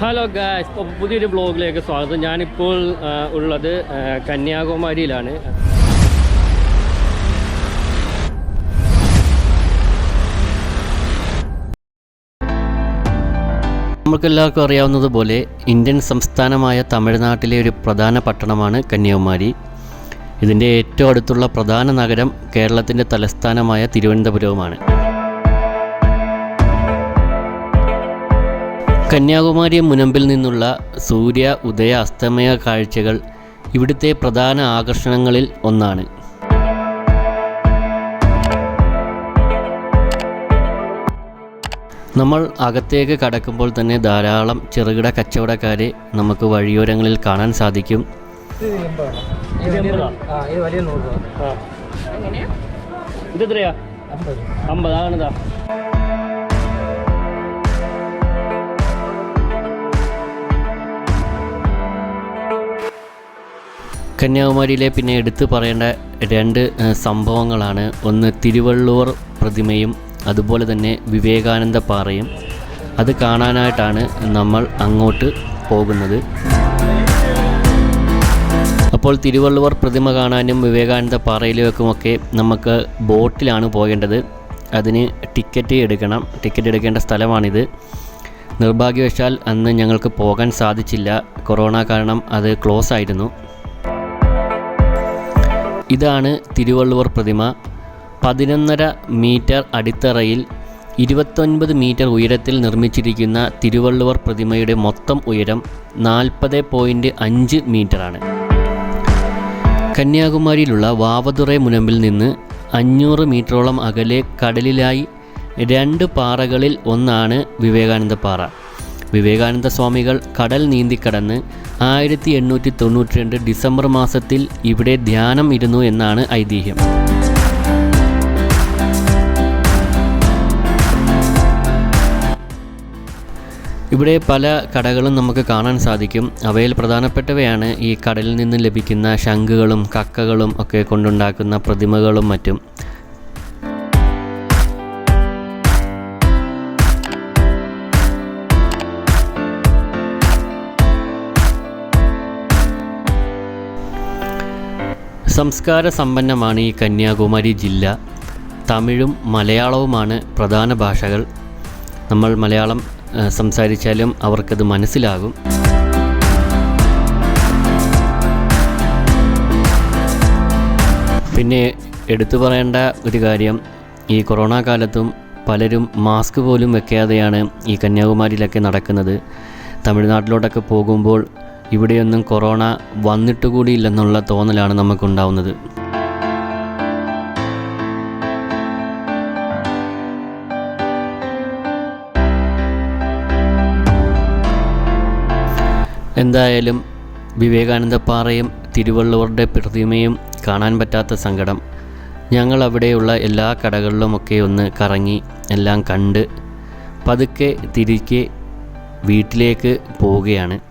Hello guys അപ്പോൾ പുതിയൊരു ബ്ലോഗിലേക്ക് സ്വാഗതം. ഞാനിപ്പോൾ ഉള്ളത് കന്യാകുമാരിയിലാണ്. നമുക്കെല്ലാവർക്കും അറിയാവുന്നതുപോലെ ഇന്ത്യൻ സംസ്ഥാനമായ തമിഴ്നാട്ടിലെ ഒരു പ്രധാന പട്ടണമാണ് കന്യാകുമാരി. ഇതിന്റെ ഏറ്റവും അടുത്തുള്ള പ്രധാന നഗരം കേരളത്തിന്റെ തലസ്ഥാനമായ തിരുവനന്തപുരവുമാണ്. കന്യാകുമാരി മുനമ്പിൽ നിന്നുള്ള സൂര്യ ഉദയ അസ്തമയ കാഴ്ചകൾ ഇവിടുത്തെ പ്രധാന ആകർഷണങ്ങളിൽ ഒന്നാണ്. നമ്മൾ അകത്തേക്ക് കടക്കുമ്പോൾ തന്നെ ധാരാളം ചെറുകിട കച്ചവടക്കാരെ നമുക്ക് വഴിയോരങ്ങളിൽ കാണാൻ സാധിക്കും. ഇത് എത്രയാ? അമ്പത്. അമ്പത്. കന്യാകുമാരിയിലെ പിന്നെ എടുത്തു പറയേണ്ട രണ്ട് സംഭവങ്ങളാണ്. ഒന്ന് തിരുവള്ളൂർ പ്രതിമയും അതുപോലെ തന്നെ വിവേകാനന്ദ പാറയും അത് കാണാനായിട്ടാണ് നമ്മൾ അങ്ങോട്ട് പോകുന്നത്. അപ്പോൾ തിരുവള്ളുവർ പ്രതിമ കാണാനും വിവേകാനന്ദ പാറയിലേക്കുമൊക്കെ നമുക്ക് ബോട്ടിലാണ് പോകേണ്ടത്. അതിന് ടിക്കറ്റ് എടുക്കണം. ടിക്കറ്റ് എടുക്കേണ്ട സ്ഥലമാണിത്. നിർഭാഗ്യവശാൽ അന്ന് ഞങ്ങൾക്ക് പോകാൻ സാധിച്ചില്ല. കൊറോണ കാരണം അത് ക്ലോസ് ആയിരുന്നു ഇതാണ് തിരുവള്ളുവർ പ്രതിമ. പതിനൊന്നര മീറ്റർ അടിത്തറയിൽ ഇരുപത്തൊൻപത് മീറ്റർ ഉയരത്തിൽ നിർമ്മിച്ചിരിക്കുന്ന തിരുവള്ളുവർ പ്രതിമയുടെ മൊത്തം ഉയരം നാൽപ്പത് പോയിന്റ് അഞ്ച് മീറ്ററാണ്. കന്യാകുമാരിയിലുള്ള വാവതുറൈ മുനമ്പിൽ നിന്ന് അഞ്ഞൂറ് മീറ്ററോളം അകലെ കടലിലായി രണ്ട് പാറകളിൽ ഒന്നാണ് വിവേകാനന്ദ പാറ. വിവേകാനന്ദ സ്വാമികൾ കടൽ നീന്തിക്കടന്ന് ആയിരത്തി എണ്ണൂറ്റി തൊണ്ണൂറ്റി രണ്ട് ഡിസംബർ മാസത്തിൽ ഇവിടെ ധ്യാനം ഇരുന്നു എന്നാണ് ഐതിഹ്യം. ഇവിടെ പല കടകളും നമുക്ക് കാണാൻ സാധിക്കും. അവയിൽ പ്രധാനപ്പെട്ടവയാണ് ഈ കടലിൽ നിന്ന് ലഭിക്കുന്ന ശംഖുകളും കക്കകളും ഒക്കെ കൊണ്ടുണ്ടാക്കുന്ന പ്രതിമകളും മറ്റും. സംസ്കാര സമ്പന്നമാണ് ഈ കന്യാകുമാരി ജില്ല. തമിഴും മലയാളവുമാണ് പ്രധാന ഭാഷകൾ. നമ്മൾ മലയാളം സംസാരിച്ചാലും അവർക്കത് മനസ്സിലാകും. പിന്നെ എടുത്തു പറയേണ്ട ഒരു കാര്യം ഈ കൊറോണ കാലത്തും പലരും മാസ്ക് പോലും വെക്കാതെയാണ് ഈ കന്യാകുമാരിയിലൊക്കെ നടക്കുന്നത്. തമിഴ്നാട്ടിലോട്ടൊക്കെ പോകുമ്പോൾ ഇവിടെയൊന്നും കൊറോണ വന്നിട്ടുകൂടിയില്ലെന്നുള്ള തോന്നലാണ് നമുക്കുണ്ടാവുന്നത്. എന്തായാലും വിവേകാനന്ദപ്പാറയും തിരുവള്ളുവരുടെ പ്രതിമയും കാണാൻ പറ്റാത്ത സങ്കടം. ഞങ്ങൾ അവിടെയുള്ള എല്ലാ കടകളിലുമൊക്കെ ഒന്ന് കറങ്ങി എല്ലാം കണ്ട് പതുക്കെ തിരികെ വീട്ടിലേക്ക് പോവുകയാണ്.